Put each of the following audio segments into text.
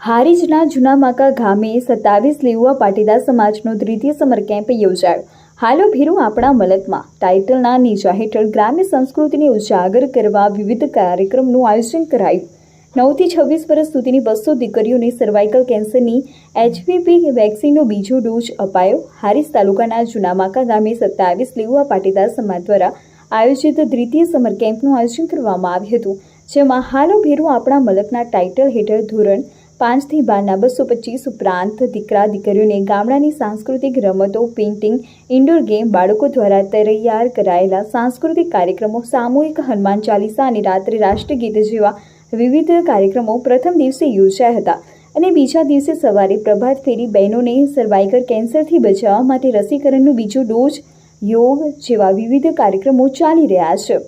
હારીજના જૂનામાકા ગામે સત્તાવીસ લેઉવા પાટીદાર સમાજનો દ્વિતીય સમર કેમ્પ યોજાયો. હાલો ભીરુ આપણા મલકમાં. ટાઇટલના નીચા હેઠળ ગ્રામ્ય સંસ્કૃતિને ઉજાગર કરવા વિવિધ કાર્યક્રમનું આયોજન કરાયું. નવથી છવ્વીસ વર્ષ સુધીની બસો દીકરીઓને સર્વાઇકલ કેન્સરની એચવીપી વેક્સિનનો બીજો ડોઝ અપાયો. હારીજ તાલુકાના જૂનામાકા ગામે સત્તાવીસ લેઉવા પાટીદાર સમાજ દ્વારા આયોજિત દ્વિતીય સમર કેમ્પનું આયોજન કરવામાં આવ્યું હતું. જેમાં હાલો ભેરું આપણા મલકના ટાઇટલ હેઠળ ધોરણ પાંચથી બારના બસો પચીસ ઉપરાંત દીકરા દીકરીઓને ગામડાની સાંસ્કૃતિક રમતો પેઇન્ટિંગ ઇન્ડોર ગેમ બાળકો દ્વારા તૈયાર કરાયેલા સાંસ્કૃતિક કાર્યક્રમો, સામૂહિક હનુમાન ચાલીસા અને રાત્રે રાષ્ટ્રગીત જેવા વિવિધ કાર્યક્રમો પ્રથમ દિવસે યોજાયા હતા. અને બીજા દિવસે સવારે પ્રભાત ફેરી બહેનોને સર્વાઇકલ કેન્સરથી બચાવવા માટે રસીકરણનો બીજો ડોઝ યોગ જેવા વિવિધ કાર્યક્રમો ચાલી રહ્યા છે.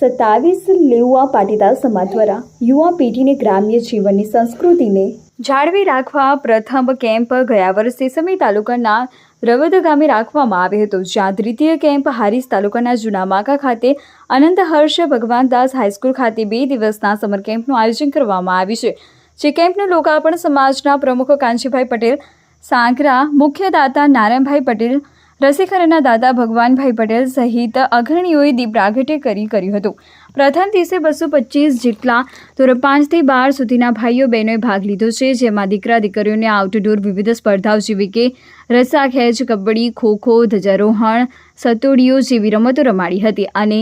સત્તાવીસ લેઉઆ પાટીદાર સમાજ દ્વારા યુવા પેઢીને ગ્રામ્ય જીવનની સંસ્કૃતિને જાળવી રાખવા પ્રથમ કેમ્પ ગયા વર્ષે સમી તાલુકાના રવદ ગામે રાખવામાં આવ્યો હતો, જ્યાં દ્વિતીય કેમ્પ હારીસ તાલુકાના જૂનામાકા ખાતે અનંત હર્ષ ભગવાનદાસ હાઈસ્કૂલ ખાતે બે દિવસના સમર કેમ્પનું આયોજન કરવામાં આવ્યું છે. જે કેમ્પનું લોકાર્પણ સમાજના પ્રમુખ કાંચીભાઈ પટેલ, સાંકરા મુખ્ય દાતા નારાયણભાઈ પટેલ રસીકરણના દાદા ભગવાનભાઈ પટેલ સહિત અગ્રણીઓએ દીપ પ્રાગટ્ય કરી કર્યું હતું. પ્રથમ દિવસે બસો પચીસ જેટલા ધોરણ પાંચથી બાર સુધીના ભાઈઓ બહેનોએ ભાગ લીધો છે, જેમાં દીકરા દીકરીઓને આઉટડોર વિવિધ સ્પર્ધાઓ જેવી કે રસ્સા ખેંચ કબડ્ડી, ખોખો, ધ્વજારોહણ, સતોડીઓ જેવી રમતો રમાડી હતી અને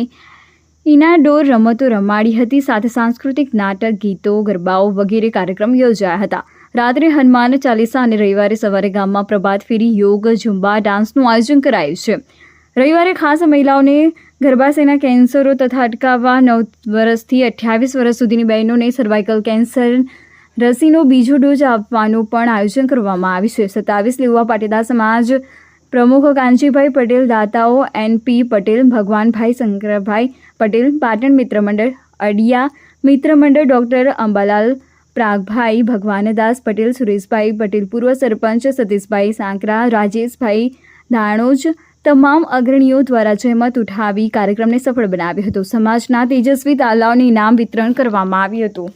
ઇનાડોર રમતો રમાડી હતી. સાથે સાંસ્કૃતિક નાટક, ગીતો, ગરબાઓ વગેરે કાર્યક્રમ યોજાયા હતા. રાત્રે હનુમાન ચાલીસા અને રવિવારે સવારે ગામમાં પ્રભાત ફેરી, યોગ, ઝુંબા, ડાન્સનું આયોજન કરાયું છે. રવિવારે ખાસ મહિલાઓને ગર્ભાશયના કેન્સરો તથા અટકાવવા નવ વર્ષથી અઠ્યાવીસ વર્ષ સુધીની બહેનોને સર્વાઇકલ કેન્સર રસીનો બીજો ડોઝ આપવાનું પણ આયોજન કરવામાં આવ્યું છે. સત્તાવીસ લેવા પાટીદાર સમાજ પ્રમુખ કાનજીભાઈ પટેલ, દાતાઓ એનપી પટેલ, ભગવાનભાઈ શંકરભાઈ પટેલ, પાટણ મિત્ર મંડળ અડિયા મિત્ર મંડળ ડૉક્ટર અંબાલાલ પ્રાગભાઈ, ભગવાનદાસ પટેલ, સુરેશભાઈ પટેલ, પૂર્વ સરપંચ સતીશભાઈ સાંકરા, રાજેશભાઈ ધાણોજ તમામ અગ્રણીઓ દ્વારા જહેમત ઉઠાવી કાર્યક્રમને સફળ બનાવ્યો હતો. સમાજના તેજસ્વી તાલાઓને ઇનામ વિતરણ કરવામાં આવ્યું હતું.